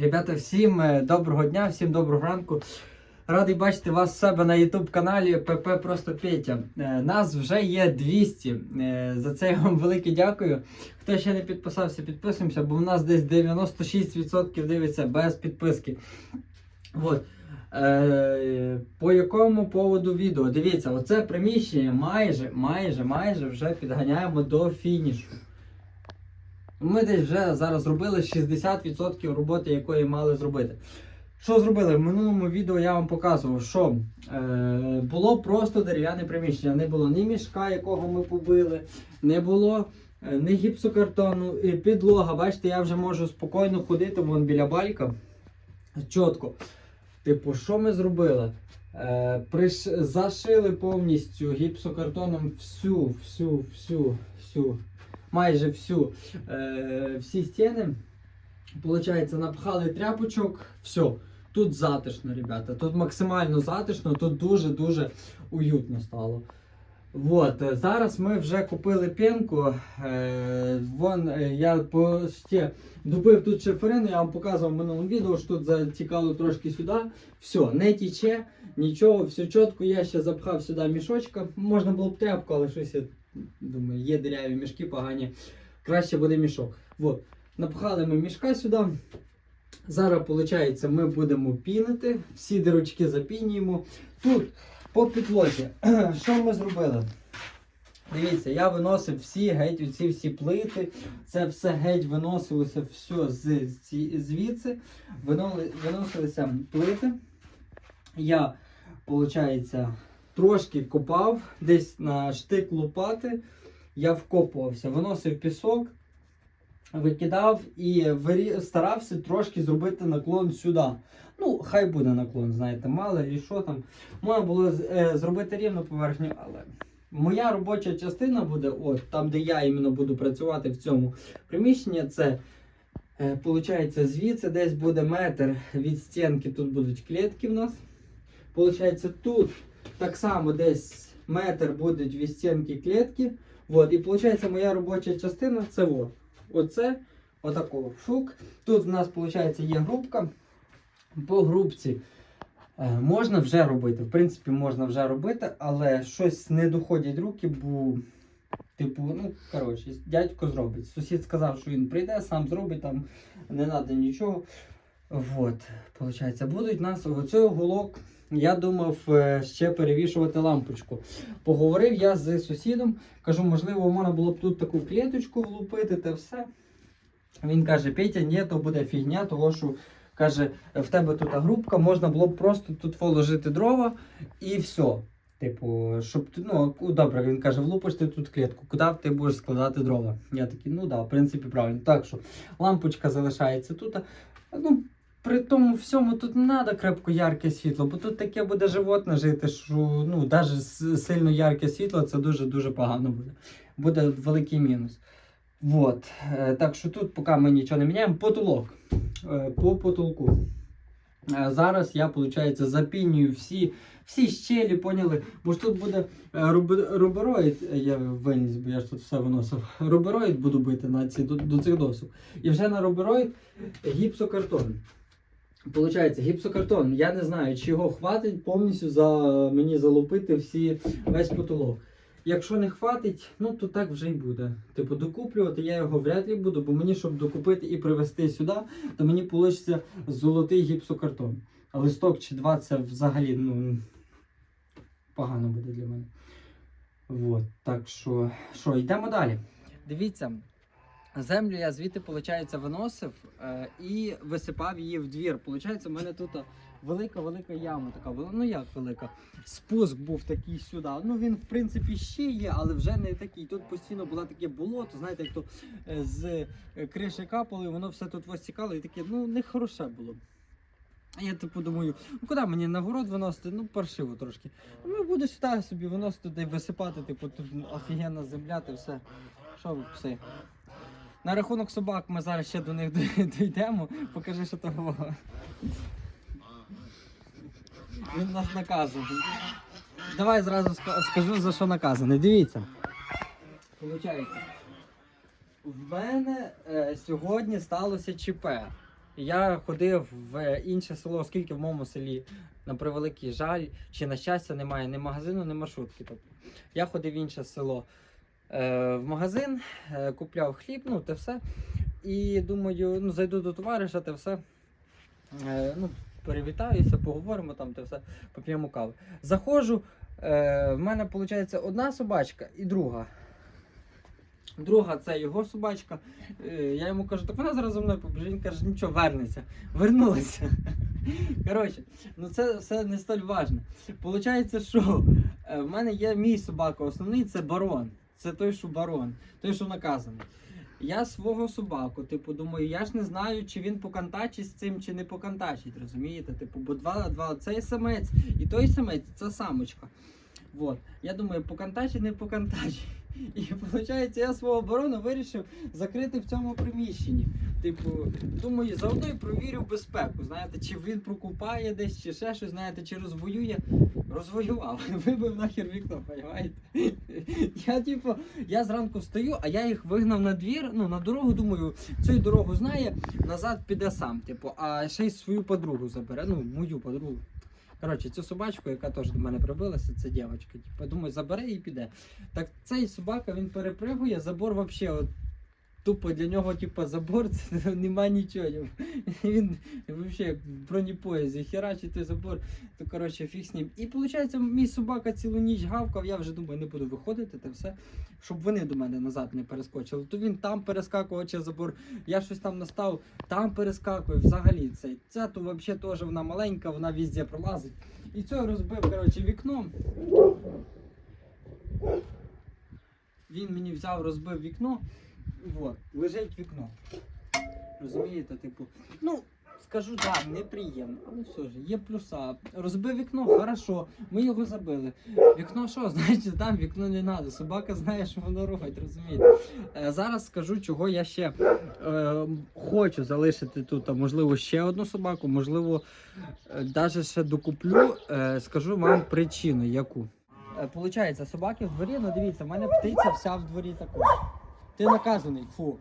Ребята, всім е, доброго дня, всім доброго ранку. Радий бачити вас в себе на YouTube каналі ПП Просто Петя. Е, Нас вже є 200. Е, За це я вам велике дякую. Хто ще не підписався, підписуємося, бо в нас десь 96% дивиться без підписки. От. По якому поводу відео? Дивіться, оце приміщення майже, майже, майже вже підганяємо до фінішу. Ми десь вже зараз зробили 60% роботи, якої мали зробити. Що зробили? В минулому відео я вам показував, що е, було просто дерев'яне приміщення. Не було ні мішка, якого ми побили, не було е, ні гіпсокартону, і підлога. Бачите, я вже можу спокійно ходити вон біля балька. Чітко. Типу, що ми зробили? Е, приш... Зашили повністю гіпсокартоном всю, всю, всю, всю, майже всю е, всі стіни. Получається, напхали тряпочок, все. Тут затишно, ребята. Тут максимально затишно, тут дуже-дуже уютно стало. Вот, е, зараз ми вже купили пенку. Е, вон е, я почти добив тут шиферину, я вам показував в минулому відео, що тут затікало трошки сюди. Все, не тіче, нічого, все чітко. Я ще запхав сюди мішочка. Можна було б тряпку, але щось я думаю, є диряві мішки погані. Краще буде мішок. Вот. Напхали ми мішка сюди. Зараз, виходить, ми будемо пінити, всі дирочки запінюємо. Тут по підлозі, що ми зробили? Дивіться, я виносив всі геть оці всі плити. Це все геть виносилося все з, звідси. Виносилися плити. Я, виходить, трошки копав, десь на штик лопати. Я вкопувався, виносив пісок, викидав і старався трошки зробити наклон сюди. Ну, хай буде наклон, знаєте, мало і що там. Можна було е, зробити рівну поверхню, але моя робоча частина буде, от там, де я іменно буду працювати в цьому приміщенні, це. Е, звідси десь буде метр від стінки, тут будуть клітки в нас. Получається, тут так само десь метр будуть від стінки клітки. Вот, і виходить, моя робоча частина це от. Оце, отакого. Фук. Тут в нас, виходить, є грубка. По грубці е, можна вже робити. В принципі, можна вже робити, але щось не доходять руки, бо, типу, ну, коротше, дядько зробить. Сусід сказав, що він прийде, сам зробить, там не треба нічого. Вот, получається, будуть нас оцей уголок. Я думав е, ще перевішувати лампочку. Поговорив я з сусідом, кажу, можливо, можна було б тут таку клеточку влупити та все. Він каже: Петя, ні, то буде фігня, того що каже, в тебе тут грубка, можна було б просто тут положити дрова і все. Типу, щоб ти- ну добре, він каже, влупиш ти тут клітку, куди ти будеш складати дрова? Я такий, ну да, в принципі, правильно. Так що лампочка залишається тут. Ну, при тому всьому тут не треба крепко ярке світло, бо тут таке буде животне жити, що ну, навіть сильно ярке світло це дуже-дуже погано буде. Буде великий мінус. Вот. Е, Так що тут поки ми нічого не міняємо. Потолок. Е, По потолку. Е, Зараз я, виходить, запінюю всі, всі щелі, поняли? Бо ж тут буде рубероїд, я виніс, бо я ж тут все виносив. Рубероїд буду бити на ці, до, до цих досок. І вже на рубероїд гіпсокартон. Получається, гіпсокартон. Я не знаю, чи його хватить повністю за мені залупити всі весь потолок. Якщо не хватить, ну то так вже й буде. Типу, докуплювати я його вряд ли буду, бо мені, щоб докупити і привезти сюди, то мені вийде золотий гіпсокартон. А листок чи два це взагалі ну, погано буде для мене. Вот, так що, що, йдемо далі. Дивіться, землю я звідти, виходить, виносив е, і висипав її в двір. Получається, в мене тут велика-велика яма така. була. Ну як велика? Спуск був такий сюди. Ну він, в принципі, ще є, але вже не такий. Тут постійно було таке болото, знаєте, як то е, з е, криші капало, і воно все тут вистікало, і таке, ну, нехороше було. Я типу думаю, ну куди мені на город виносити? Ну, паршиво трошки. Ну, буду сюди собі виносити й висипати, типу, тут офігенна земля, та все. Що ви пси? На рахунок собак ми зараз ще до них дійдемо. Покажи, що того. Він нас наказує. Давай зразу скажу, за що наказаний. Дивіться. Получається. В мене е, сьогодні сталося ЧП. Я ходив в інше село, оскільки в моєму селі, на превеликий жаль, чи на щастя, немає ні магазину, ні маршрутки. Тобто я ходив в інше село в магазин, е, купляв хліб, ну те все. І думаю, ну зайду до товариша, те все. Е, ну, привітаюся, поговоримо там, те все, поп'ємо кави. Заходжу, е, в мене виходить одна собачка і друга. Друга це його собачка. Е, Я йому кажу, так вона зараз за мною побіжить. Він каже, нічого, вернеться. Вернулася. Коротше, ну це все не столь важно. Получається, що е, в мене є мій собака основний, це барон. Це той, що барон, той, що наказаний. Я свого собаку, типу, думаю, я ж не знаю, чи він покантачить з цим, чи не покантачить, розумієте? Типу, бо два, два цей самець і той самець це самочка. Вот. Я думаю, покантачить, не покантачить. І виходить, я свого оборону вирішив закрити в цьому приміщенні. Типу, думаю, заодно і провірю безпеку. Знаєте, чи він прокупає десь, чи ще щось, знаєте, чи розвоює. Розвоював, вибив нахер вікно, розумієте? Я, типу, я зранку встаю, а я їх вигнав на двір, ну, на дорогу, думаю, цю дорогу знає, назад піде сам, типу, а ще й свою подругу забере, ну, мою подругу. Коротше, цю собачку, яка теж до мене прибилася, це дівчинка. Типу, думаю, забере і піде. Так цей собака він перепригує, забор взагалі тупо для нього, типу, забор, це нема нічого. Він взагалі як в бронепоїзді забор, то коротше фіг з ним. І виходить, мій собака цілу ніч гавкав, я вже думаю, не буду виходити та все, щоб вони до мене назад не перескочили. То він там перескакував через забор, я щось там настав, там перескакує. Взагалі цей. Ця то взагалі теж вона маленька, вона везде пролазить. І цього розбив, коротше, вікно. Він мені взяв, розбив вікно. Вот, лежить вікно. Розумієте, типу. Ну, скажу так, неприємно. Але все ж, є плюса. Розбив вікно, хорошо, ми його забили. Вікно що, значить, там вікно не треба. Собака знає, що воно робить, розумієте? Е, зараз скажу, чого я ще е, хочу залишити тут, а можливо, ще одну собаку, можливо, навіть ще докуплю. Е, скажу вам причину, яку. Е, Получається, собаки в дворі, ну дивіться, в мене птиця вся в дворі також. Ти наказаний, фу.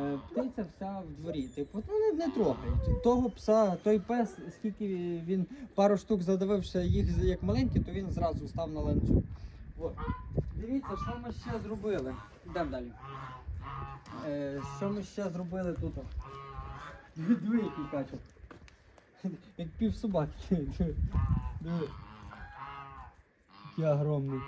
Е, птиця вся в дворі. Типу, ну не, не трогай. Того пса, той пес, скільки він пару штук задавився їх як маленькі, то він зразу став на ланцюг. Дивіться, що ми ще зробили. Йдемо далі. Е, що ми ще зробили тут? Диви, який качок. Як пів собаки. Диви. Який огромний.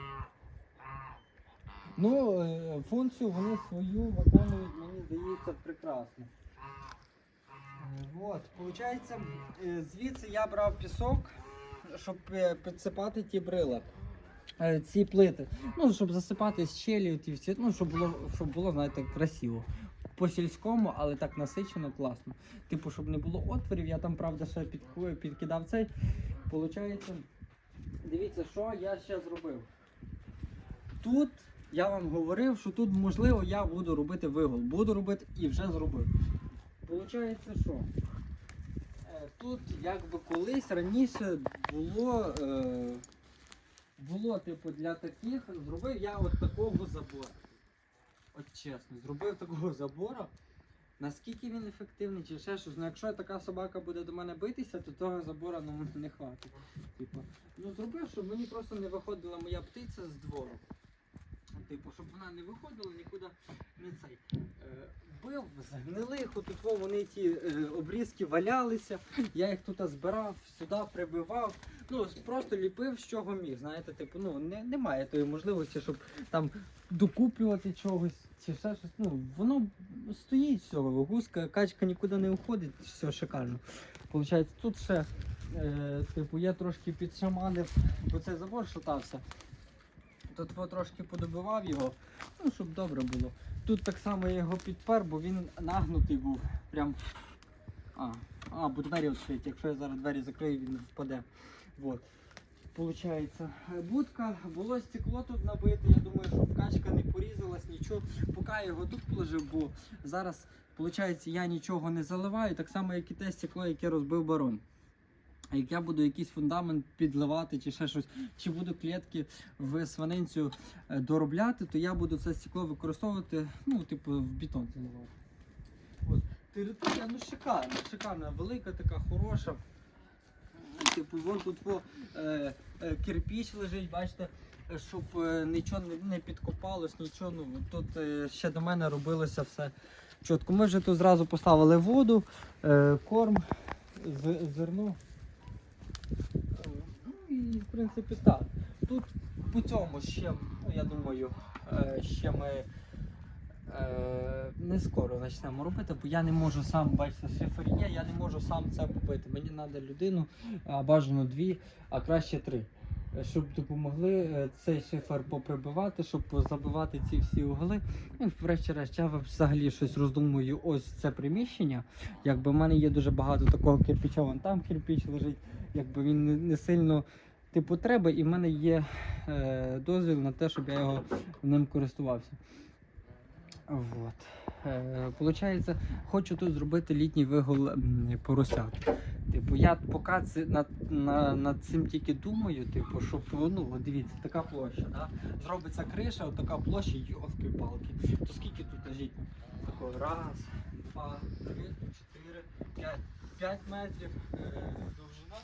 Ну, е, функцію вони свою виконують, мені здається, прекрасно. Е, От, получається, е, звідси я брав пісок, щоб підсипати ті брила. Ці плити. Ну, щоб засипати щелі, ті всі, ну, щоб було, щоб було, знаєте, красиво. По сільському, але так насичено, класно. Типу, щоб не було отворів, я там, правда, ще під, підкидав цей. Получається, дивіться, що я ще зробив. Тут я вам говорив, що тут можливо я буду робити вигул. Буду робити і вже зробив. Получається, що е, тут якби колись раніше було, е, було типу для таких, зробив я от такого забора. От чесно, зробив такого забора. Наскільки він ефективний чи ще щось, ну якщо така собака буде до мене битися, то того забора ну, не хватить. Типу, ну зробив, щоб мені просто не виходила моя птиця з двору. Типу, щоб вона не виходила нікуди не цей. Е, бив, згнилих, от тут вони ті е, обрізки валялися, я їх тут збирав, сюди прибивав. Ну, просто ліпив з чого міг. Знаєте, типу, ну не, немає тої можливості, щоб там докуплювати чогось чи ще щось. Ну, воно стоїть все, гуска, качка нікуди не уходить, все шикарно. Получається, тут ще, е, типу, я трошки підшаманив, бо цей забор шатався. Тут трошки подобивав його, ну, щоб добре було. Тут так само я його підпер, бо він нагнутий був. Прям. А, а бо двері відкриті. Якщо я зараз двері закрию, він впаде. Вот. Получається, будка, було стекло тут набите. Я думаю, щоб качка не порізалась, нічого. Поки я його тут положив, бо зараз, виходить, я нічого не заливаю, так само, як і те стекло, яке розбив барон. Як я буду якийсь фундамент підливати чи ще щось, чи буду клітки в свининцю е, доробляти, то я буду це стекло використовувати, ну, типу, в бетон це називати. От. територія ну шикарна, шикарна, велика, така хороша. Типу, вон тут во, е, е, кирпіч лежить, бачите, щоб е, нічого не, не підкопалось, нічого. Ну, тут е, ще до мене робилося все чітко. Ми вже тут зразу поставили воду, е, корм, зерно. Ну і в принципі так. Тут по цьому ще, ну я думаю, е, ще ми е, не скоро почнемо робити, бо я не можу сам, бачите, шифер я не можу сам це купити. Мені треба людину, бажано дві, а краще три. Е, Щоб допомогли е, цей шифер поприбивати, щоб забивати ці всі угли. Ну, і врешті-решт, я взагалі щось роздумую ось це приміщення. Якби в мене є дуже багато такого кирпича, вон там кирпич лежить, якби він не сильно типу треба, і в мене є е, дозвіл на те, щоб я його ним користувався. Вот. Е, получається, хочу тут зробити літній вигул поросят. Типу, я поки це, над, на, над цим тільки думаю, типу, щоб, ну, от дивіться, така площа, да? зробиться криша, от така площа, йовки-палки. То скільки тут лежить? Такого раз, два, три, чотири, п'ять. П'ять метрів е, довжина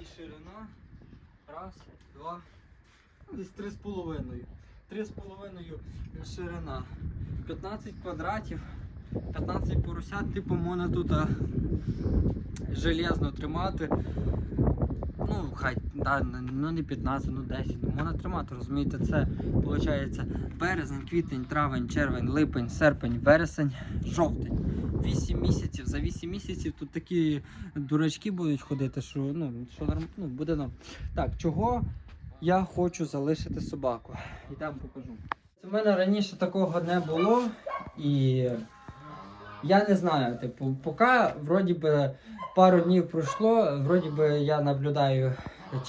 і ширина. Раз, два, десь три з половиною. Три з половиною ширина. 15 квадратів, 15 поросят, типу можна тут а, железно тримати. Ну, хай, да, ну не 15, ну 10, ну можна тримати, розумієте, це виходить березень, квітень, травень, червень, липень, серпень, вересень, жовтень. 8 місяців. За 8 місяців тут такі дурачки будуть ходити, що ну, що ну, буде нам. Так, чого я хочу залишити собаку? Йдемо покажу. У мене раніше такого не було, і я не знаю, типу, поки вроді би пару днів пройшло, вроді би я наблюдаю,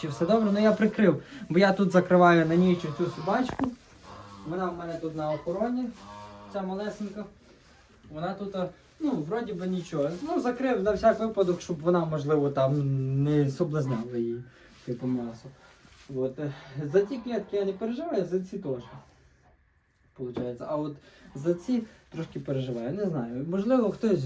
чи все добре, ну я прикрив, бо я тут закриваю на ніч цю собачку. Вона в мене тут на охороні, ця малесенька. Вона тут, ну, вроді би нічого. Ну, закрив на всяк випадок, щоб вона, можливо, там не соблазняла її, типу м'ясо. От. е, За ті клітки я не переживаю, за ці теж. Получається. А от за ці трошки переживаю. Не знаю. Можливо, хтось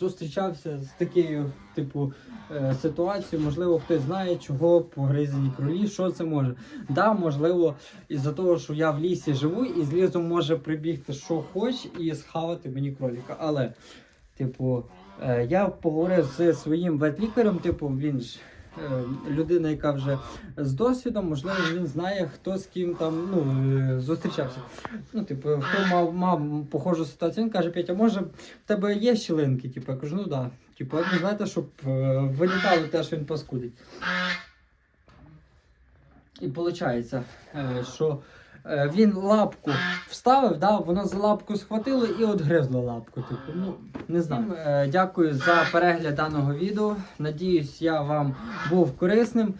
зустрічався з такою, типу, е, ситуацією, можливо, хтось знає, чого погризені кролі, що це може. Да, можливо, із-за того, що я в лісі живу, і з лісу може прибігти, що хоч, і схавати мені кроліка. Але, типу, е, я поговорив зі своїм ветлікарем, типу, він ж. Е, Людина, яка вже з досвідом, можливо, він знає, хто з ким там ну, е, зустрічався. Ну, типу, хто мав, мав похожу ситуацію, він каже, Петя, може, в тебе є щілинки? Типу, я кажу, ну. Да. Типу, ви знаєте, щоб е, вилітало те, що він паскудить. І виходить, що він лапку вставив, да, воно за лапку схватило і от гризло лапку. Типу, ну, не знаю. Е, Дякую за перегляд даного відео. Надіюсь, я вам був корисним.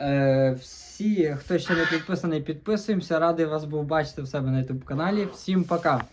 Е, всі, хто ще не підписаний, підписуємося. Радий вас був бачити в себе на YouTube каналі. Всім пока!